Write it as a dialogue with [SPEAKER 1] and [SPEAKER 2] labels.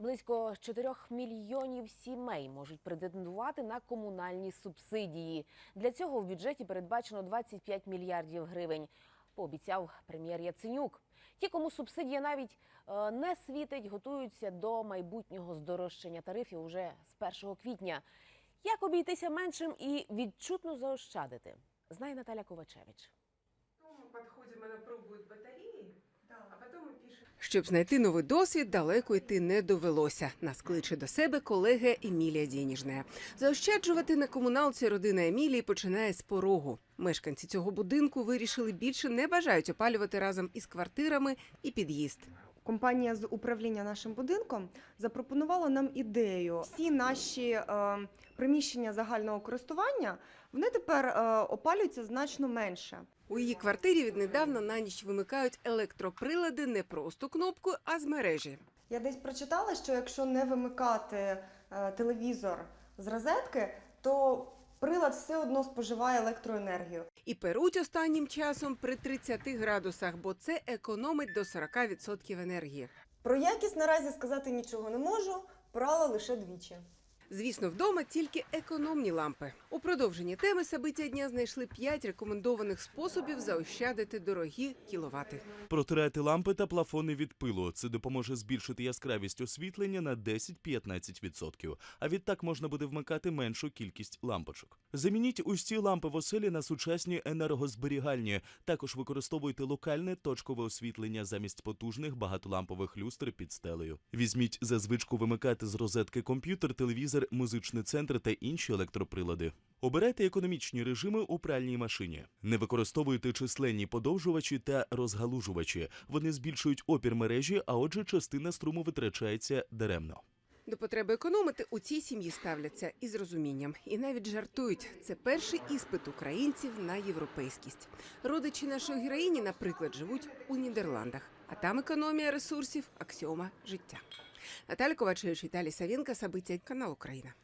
[SPEAKER 1] Близько 4 мільйонів сімей можуть претендувати на комунальні субсидії. Для цього в бюджеті передбачено 25 мільярдів гривень. Пообіцяв прем'єр Яценюк. Ті, кому субсидія навіть е, не світить, готуються до майбутнього здорожчання тарифів уже з 1 квітня. Як обійтися меншим і відчутно заощадити, знає Наталя Ковачевич.
[SPEAKER 2] Ну, мы подходим,
[SPEAKER 3] Щоб знайти новий досвід, далеко йти не довелося. Нас кличе до себе колега Емілія Дініжне Заощаджувати на комуналці родина Емілії починає з порогу. Мешканці цього будинку вирішили більше не бажають опалювати разом із квартирами і під'їзд.
[SPEAKER 4] Компанія з управління нашим будинком запропонувала нам ідею. Всі наші е, приміщення загального користування вони тепер е, опалюються значно менше.
[SPEAKER 3] У її квартирі віднедавна на ніч вимикають електроприлади не просто кнопкою, а з мережі.
[SPEAKER 4] Я десь прочитала, що якщо не вимикати е, телевізор з розетки, то прилад все одно споживає електроенергію.
[SPEAKER 3] І перуть останнім часом при 30 градусах, бо це економить до 40% енергії.
[SPEAKER 4] Про якість наразі сказати нічого не можу, прала лише двічі.
[SPEAKER 3] Звісно, вдома тільки економні лампи. У продовженні теми Сабиття дня знайшли 5 рекомендованих способів заощадити дорогі кіловати.
[SPEAKER 5] Протирайте лампи та плафони від пилу. Це допоможе збільшити яскравість освітлення на 10-15%. А відтак можна буде вмикати меншу кількість лампочок. Замініть усі лампи в оселі на сучасні енергозберігальні. Також використовуйте локальне точкове освітлення замість потужних багатолампових люстр під стелею. Візьміть за звичку вимикати з розетки комп'ютер, телевізор, музичний центр та інші електроприлади. Обирайте економічні режими у пральній машині. Не використовуйте численні подовжувачі та розгалужувачі. Вони збільшують опір мережі, а отже, частина струму витрачається даремно.
[SPEAKER 3] До потреби економити у цій сім'ї ставляться із розумінням і навіть жартують. Це перший іспит українців на європейськість. Родичі нашої героїні, наприклад, живуть у Нідерландах, а там економія ресурсів аксіома життя. Наталя Ковачевич, Виталий Савінка, События канал Україна.